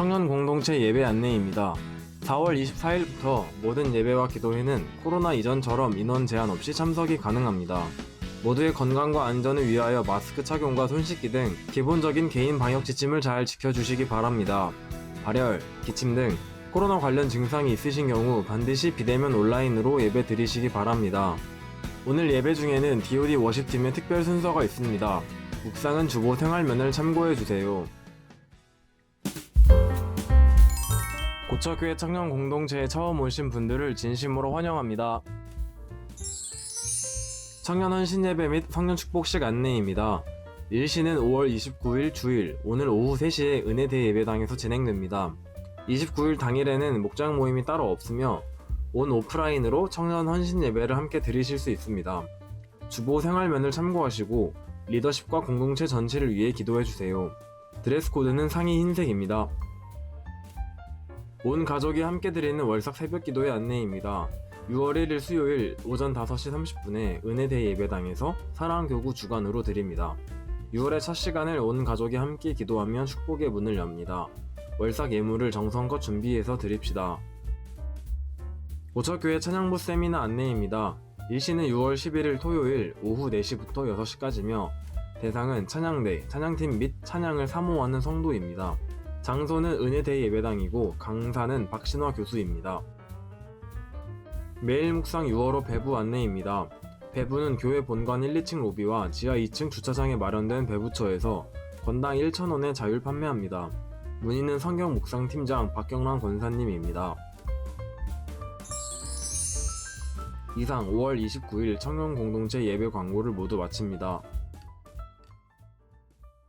청년 공동체 예배 안내입니다. 4월 24일부터 모든 예배와 기도회는 코로나 이전처럼 인원 제한 없이 참석이 가능합니다. 모두의 건강과 안전을 위하여 마스크 착용과 손 씻기 등 기본적인 개인 방역 지침을 잘 지켜주시기 바랍니다. 발열, 기침 등 코로나 관련 증상이 있으신 경우 반드시 비대면 온라인으로 예배 드리시기 바랍니다. 오늘 예배 중에는 DoD 워십팀의 특별 순서가 있습니다. 묵상은 주보 생활면을 참고해 주세요. 고척교회 청년 공동체에 처음 오신 분들을 진심으로 환영합니다. 청년 헌신 예배 및 성년 축복식 안내입니다. 일시는 5월 29일 주일 오늘 오후 3시에 은혜대 예배당에서 진행됩니다. 29일 당일에는 목장 모임이 따로 없으며 온 오프라인으로 청년 헌신 예배를 함께 드리실 수 있습니다. 주보 생활면을 참고하시고 리더십과 공동체 전체를 위해 기도해 주세요. 드레스 코드는 상의 흰색입니다. 온 가족이 함께 드리는 월삭 새벽 기도의 안내입니다. 6월 1일 수요일 오전 5시 30분에 은혜대 예배당에서 사랑교구 주간으로 드립니다. 6월의 첫 시간을 온 가족이 함께 기도하며 축복의 문을 엽니다. 월삭 예물을 정성껏 준비해서 드립시다. 고척교회 찬양부 세미나 안내입니다. 일시는 6월 11일 토요일 오후 4시부터 6시까지며 대상은 찬양대, 찬양팀 및 찬양을 사모하는 성도입니다. 장소는 은혜대 예배당이고 강사는 박신화 교수입니다. 매일 묵상 6월호 배부 안내입니다. 배부는 교회 본관 1, 2층 로비와 지하 2층 주차장에 마련된 배부처에서 건당 1,000원에 자율 판매합니다. 문의는 성경 묵상 팀장 박경란 권사님입니다. 이상 5월 29일 청년 공동체 예배 광고를 모두 마칩니다.